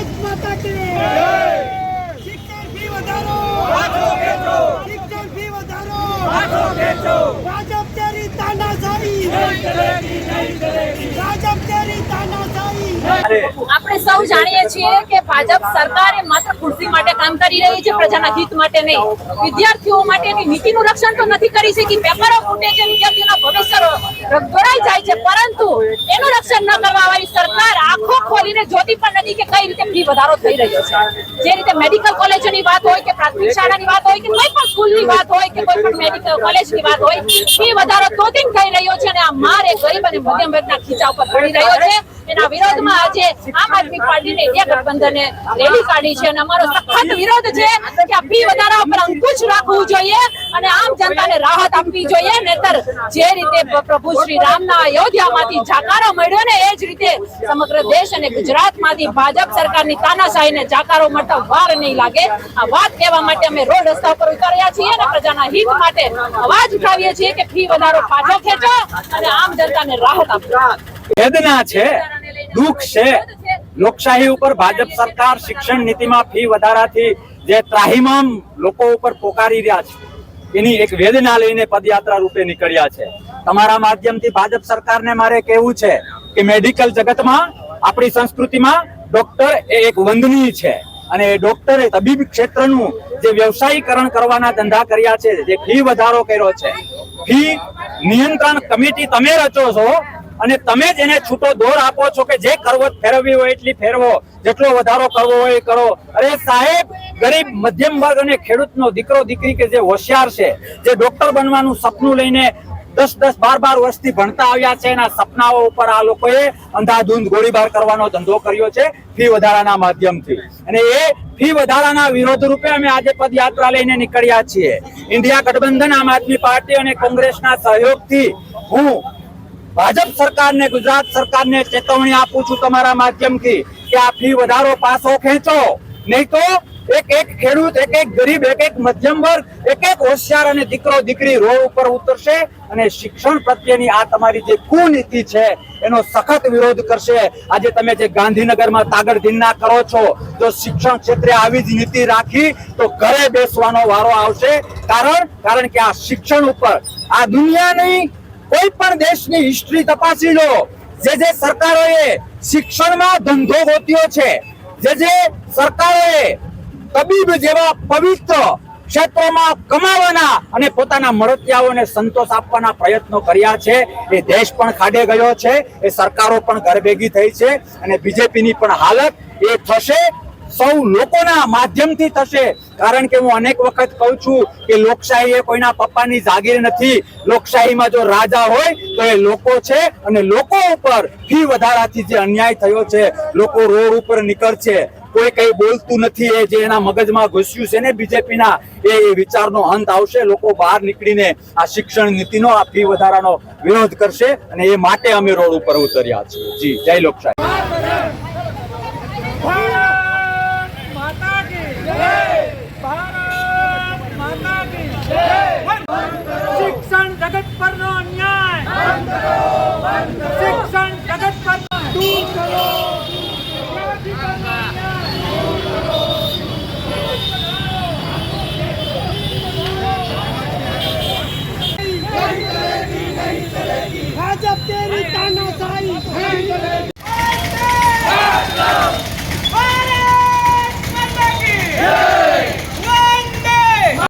ભારત માતા કે શિક્ષણ ફી વધારો! શિક્ષણ ફી વધારો! આપણે સૌ જાણીએ છીએ કે ભાજપ સરકારે માત્ર ખુરશી માટે કામ કરી રહી છે, પ્રજાના હિત માટે નહીં. વિદ્યાર્થીઓ માટેની નીતિનું રક્ષણ તો નથી કરી શકી. પેપરો ફૂટે છે, વિદ્યાર્થીઓના ભવિષ્ય ગોળાઈ જાય છે, પરંતુ એનું રક્ષણ ન કરવા વાળી સરકાર આંખો ખોલીને જોતી પણ નથી કે કઈ રીતે ફી વધારો થઈ રહ્યો છે. જે રીતે મેડિકલ કોલેજોની વાત હોય કે પ્રાથમિક શાળાની વાત હોય કે કોઈ પણ સ્કૂલની વાત હોય કે કોઈ પણ મેડિકલ કોલેજની વાત હોય, ફી વધારો તો થઈ રહ્યો છે અને આ મારે ગરીબ અને મધ્યમ વર્ગના ખીચા ઉપર પડી રહ્યો છે. એના વિરોધમાં આજે આમ આદમી પાર્ટીને ઇન્ડિયા ગઠબંધને રેલી કાઢી છે અને અમારો સખત વિરોધ છે કે આ ફી વધારા ઉપર અંકુશ રાખવું જોઈએ અને આમ જનતાને રાહત આપવી જોઈએ. નહીતર જે રીતે પ્રભુ શ્રી રામના અયોધ્યામાંથી જાકારો મળ્યો ને, એ જ રીતે સમગ્ર દેશ અને ગુજરાતમાંથી ભાજપ સરકારની તાનાશાહીને જાકારો મળતા વાર નહીં લાગે. આ વાત કહેવા માટે અમે રોડ રસ્તા ઉપર ઉતર્યા છીએ અને પ્રજાના હિત માટે અવાજ ઉઠાવીએ છીએ કે ફી વધારો પાછો ખેંચો અને આમ જનતાને રાહત આપો. વેદના છે. દુઃખ છે. લોકશાહી ઉપર ભાજપ સરકાર શિક્ષણ નીતિમાં ફી વધારાથી જે ત્રાહિમામ લોકો ઉપર પોકારી રહ્યા છે, એની એક વેદના લઈને પદયાત્રા રૂપે નીકળ્યા છે. તમારા માધ્યમથી ભાજપ સરકારને મારે કહેવું છે કે મેડિકલ જગતમાં, આપણી સંસ્કૃતિમાં ડોક્ટર એ એક વંદનીય છે. અને એ ડોક્ટરે તબીબી ક્ષેત્રનું જે વ્યવસાયીકરણ કરવાના ધંધા કર્યા છે, જે ફી વધારો કર્યો છે, ફી નિયંત્રણ કમિટી તમે રચો છો અને તમે જ એને છૂટો દોર આપો છો કે જે કરવો ફેરવવી હોય એટલી ફેરવો, જેટલો વધારો કરવો હોય એ કરો. અરે સાહેબ, ગરીબ મધ્યમ વર્ગ અને ખેડૂતનો દીકરો, દીકરી કે જે હોશિયાર છે, જે ડોક્ટર બનવાનું સપનું લઈને દસ દસ, બાર બાર વર્ષથી ભણતા આવ્યા છે, એના સપનાઓ ઉપર આ લોકોએ અંધાધૂંધ ગોળીબાર કરવાનો ધંધો કર્યો છે, ફી વધારાના માધ્યમથી. અને એ ફી વધારાના વિરોધ રૂપે અમે આજે પદયાત્રા લઈને નીકળ્યા છીએ. ઇન્ડિયા ગઠબંધન, આમ આદમી પાર્ટી અને કોંગ્રેસના સહયોગથી હું ભાજપ સરકારને, ગુજરાત સરકારને ચેતવણી આપું છું તમારા માધ્યમથી કે આ ફી વધારો પાછો ખેંચો. નહીં તો એક એક ખેડૂત, એક એક ગરીબ, એક એક મધ્યમ વર્ગ, એક એક હોશિયાર અને દીકરો, દીકરી રોડ ઉપર ઉતરશે અને શિક્ષણ પ્રત્યેની આ તમારી જે કુનીતિ છે, એનો સખત વિરોધ કરશે. આજે તમે જે ગાંધીનગરમાં તાગડધીના કરો છો, જો શિક્ષણ ક્ષેત્રે આવી જ નીતિ રાખી, તો ઘરે બેસવાનો વારો આવશે. કારણ કારણ કે આ શિક્ષણ ઉપર આ દુનિયાની કોઈ પણ દેશની હિસ્ટ્રી તપાસી લો. જે જે સરકારોએ શિક્ષણમાં ધંધો ગોત્યો છે, જે જે સરકારોએ તબીબ જેવા પવિત્ર ક્ષેત્રોમાં કમાવાના અને પોતાના મળતિયાઓને સંતોષ આપવાના પ્રયત્નો કર્યા છે, એ દેશ પણ ખાડે ગયો છે, એ સરકારો પણ ઘરભેગી થઈ છે અને બીજેપીની પણ હાલત એ થશે. સૌ લોકોના માધ્યમથી થશે. કારણ કે હું અનેક વખત કહું છું કે લોકશાહી એ કોઈના પપ્પાની જાગીર નથી. લોકશાહીમાં જો રાજા હોય, તો એ લોકો છે અને લોકો ઉપર ફી વધારાથી જે અન્યાય થયો છે, લોકો રોડ ઉપર નીકળશે. કોઈ કઈ બોલતું નથી એ જે એના મગજમાં ઘૂસ્યું છે ને બીજેપીના, એ વિચારનો અંત આવશે. લોકો બહાર નીકળીને આ શિક્ષણ નીતિનો, આ ફી વધારાનો વિરોધ કરશે અને એ માટે અમે રોડ ઉપર ઉતર્યા છીએ. જી, જય લોકશાહી. হবে